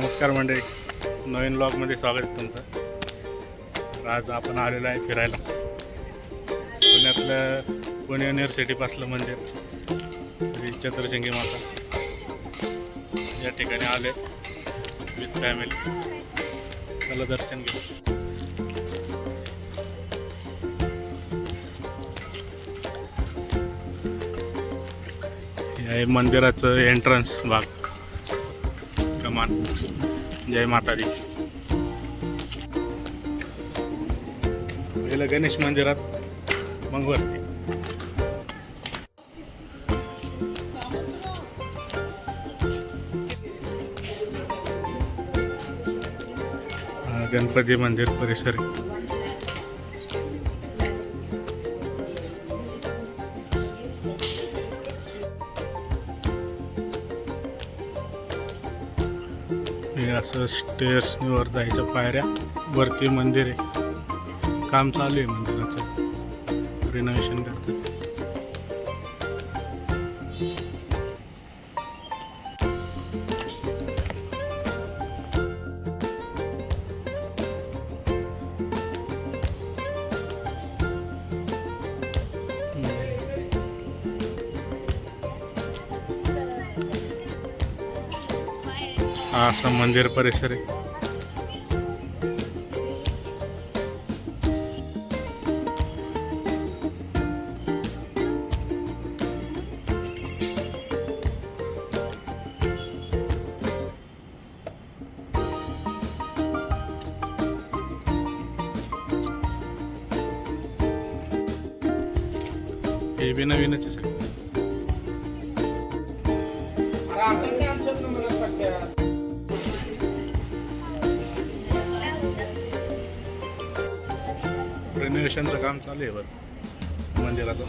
नमस्कार मंडळी. नवीन ब्लॉगमध्ये स्वागत आहे तुमचं. आज आपण आलेलो आहे फिरायला. पुण्यातलं पुणे युनिव्हर्सिटीपासलं मंदिर. श्री चतुर्शिंगी माता. या ठिकाणी आले विथ फॅमिली त्याला दर्शन घेऊ. हे मंदिराचं एंट्रन्स भाग. कमान जय माता दी पहिलं गणेश मंदिरात मग वरती हा, आणि मंदिर परिसर आहे. हे असं स्टेअर्सवर जायच्या पायऱ्या. वरती मंदिर आहे. काम चालू आहे मंदिराचं. रिनोव्हेशन करतात. हा असं मंदिर परिसर आहे हे बी नवीनच आहे सगळं. रेनोव्हेशनचं काम चालू आहे बरं. मंदिराचं.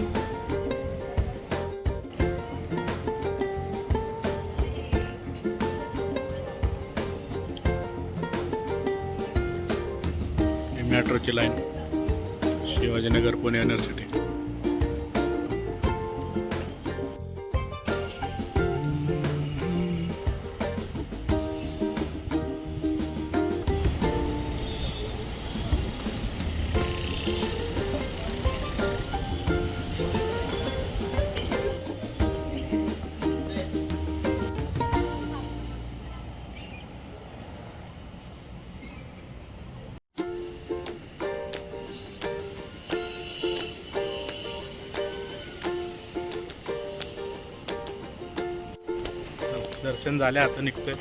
मेट्रोची लाईन शिवाजीनगर पुणे युनिव्हर्सिटी दर्शन झाले आता निघतोय.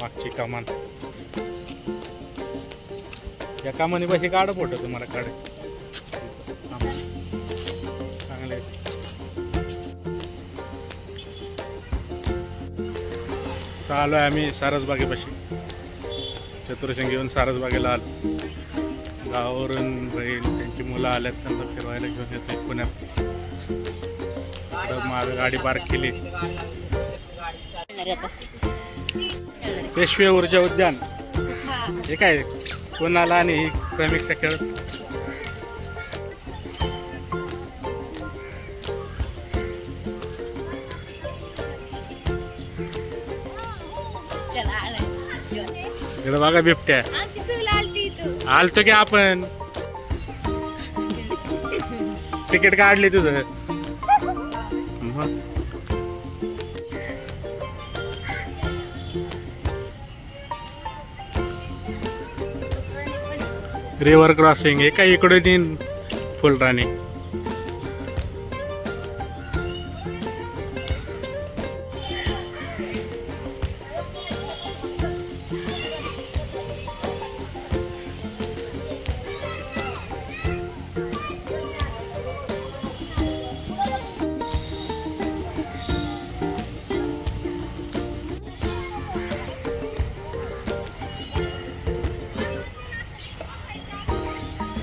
मागची कमान. या कामाने पैसे काढ फोटो तुम्हाला काढ. चांगले. आहेत. आहे आम्ही सारसबागेपाशी. चतुर्शंगी येऊन सारसबागेला आलो. गावावरून बहीण त्यांची मुलं आल्यात त्यांना फिरवायला घेऊन येते पुण्यात. तर माझं गाडी पार्क केली. पेशवे ऊर्जा उद्यान. हे काय कोणाला आणि समीक्षा खेळ इकडे बघा बिबट्या. आलतो की आपण. तिकीट काढली तुझं. मग रिव्हर क्रॉसिंग हे काय इकडे तीन फुलराणी.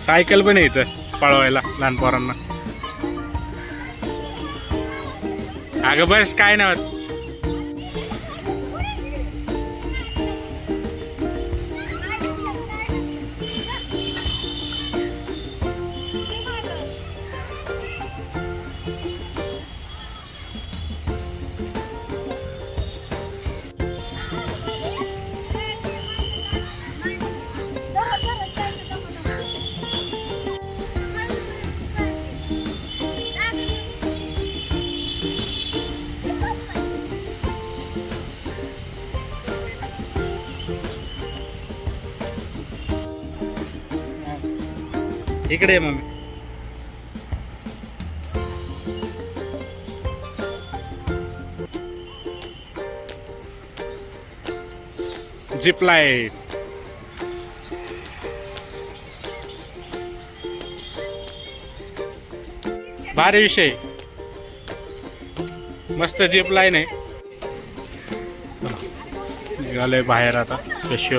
सायकल पण आहे इथं पळवायला लहान पोरांना. अगं बस काय नाही इकडे ये मम्मी. जिप भारी विषय. मस्त जिप लाईन आहे. निघालंय बाहेर आता कृषी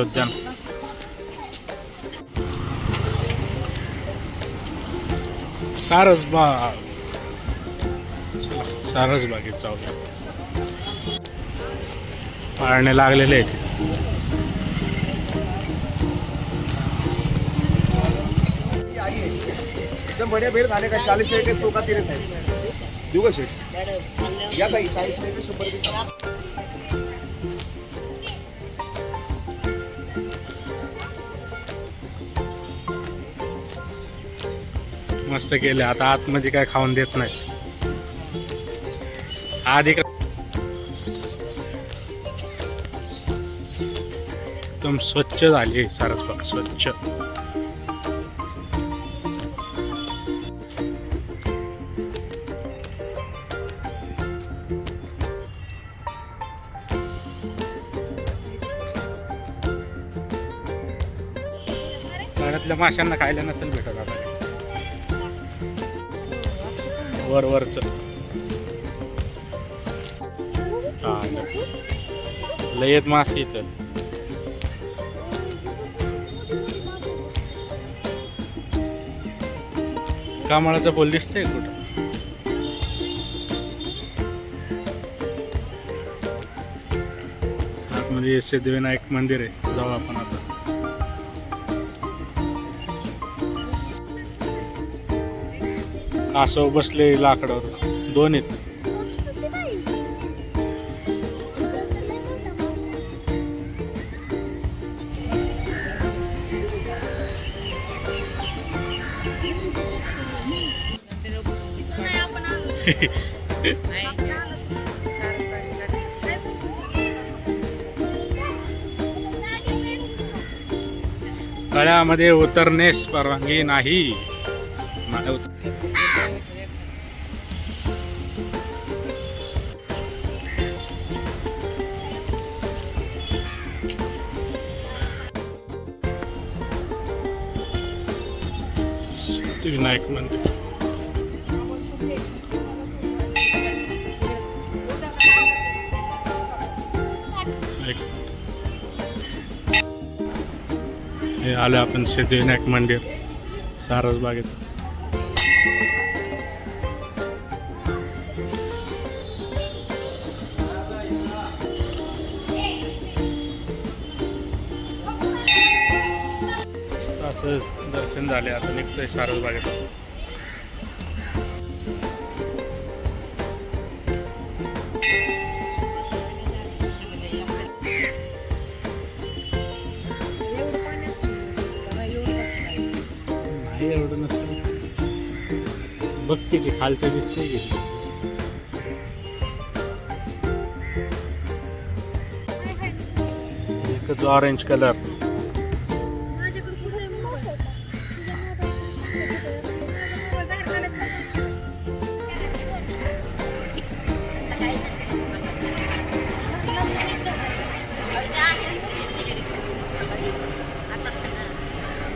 सारसबाग चला, सारसबागेत जाऊया पाळणे लागलेले आहेत. एकदम बढ़िया भेड़ खाने का? चालीस रुपये सौ का तीन या चाळीस रुपये मस्त केले. आता आतमध्ये काय खाऊन देत नाही. आधी का एकदम स्वच्छ झाली आहे सारसबाग स्वच्छ. घरातल्या माशांना खायला नसेल भेटत आता. वर वरच लयत मासे इथं. कामाळाचा पोल दिसतंय कुठं? आतमध्ये सिद्धिविनायक मंदिर आहे. जाऊ आपण आता. कासव बसले लाकडावर दोन आहेत. तळ्यामध्ये उतरण्यास परवानगी नाही नाही सिद्धिविनायक मंदिर एक हे आलं आपण सिद्धिविनायक मंदिर सारसबागेत. असं दर्शन झाले आता निघतोय सारसबागेत नाही एवढं नसतं. बघ किती खालचं दिसते किती एकच ऑरेंज कलर